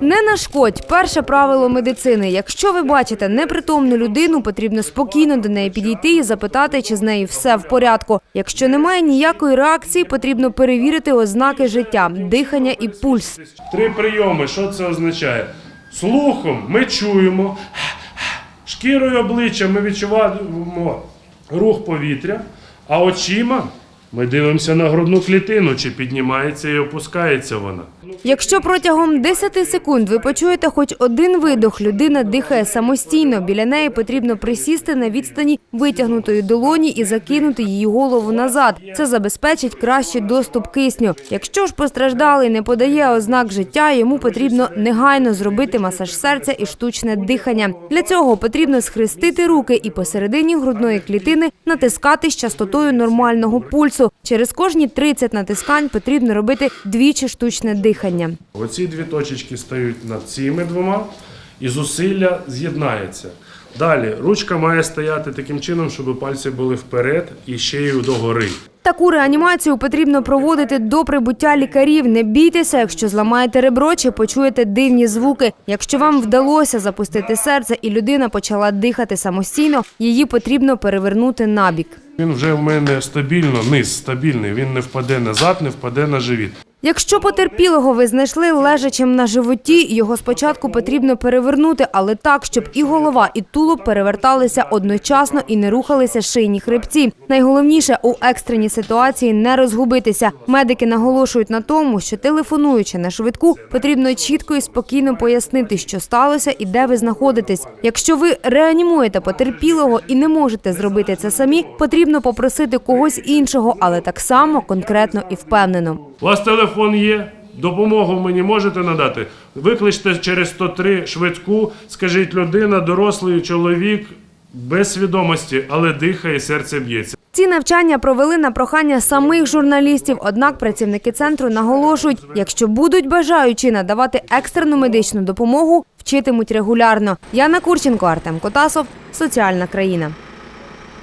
Не нашкодь перше правило медицини. Якщо ви бачите непритомну людину, потрібно спокійно до неї підійти і запитати, чи з нею все в порядку. Якщо немає ніякої реакції, потрібно перевірити ознаки життя, дихання і пульс. Три прийоми. Що це означає? Слухом ми чуємо, шкірою обличчя ми відчуваємо рух повітря, а очима ми дивимося на грудну клітину, чи піднімається і опускається вона. Якщо протягом 10 секунд ви почуєте хоч один видох, людина дихає самостійно. Біля неї потрібно присісти на відстані витягнутої долоні і закинути її голову назад. Це забезпечить кращий доступ кисню. Якщо ж постраждалий не подає ознак життя, йому потрібно негайно зробити масаж серця і штучне дихання. Для цього потрібно схрестити руки і посередині грудної клітини натискати з частотою нормального пульсу. Через кожні 30 натискань потрібно робити двічі штучне дихання. Оці дві точечки стають над цими двома, і зусилля з'єднається. Далі ручка має стояти таким чином, щоб пальці були вперед і ще й догори. Таку реанімацію потрібно проводити до прибуття лікарів. Не бійтеся, якщо зламаєте ребро чи почуєте дивні звуки. Якщо вам вдалося запустити серце і людина почала дихати самостійно, її потрібно перевернути набік. Він вже в мене стабільно, низ стабільний. Він не впаде назад, не впаде на живіт. Якщо потерпілого ви знайшли лежачим на животі, його спочатку потрібно перевернути, але так, щоб і голова, і тулуб переверталися одночасно і не рухалися шийні хребці. Найголовніше у екстреній ситуації не розгубитися. Медики наголошують на тому, що телефонуючи на швидку, потрібно чітко і спокійно пояснити, що сталося і де ви знаходитесь. Якщо ви реанімуєте потерпілого і не можете зробити це самі, потрібно попросити когось іншого, але так само конкретно і впевнено. У вас телефон є? Допомогу мені можете надати? Викличте через 103 швидку, скажіть, людина, дорослий чоловік без свідомості, але дихає, серце б'ється. Ці навчання провели на прохання самих журналістів. Однак працівники центру наголошують, якщо будуть бажаючі надавати екстрену медичну допомогу, вчитимуть регулярно. Яна Курченко, Артем Котасов, соціальна країна.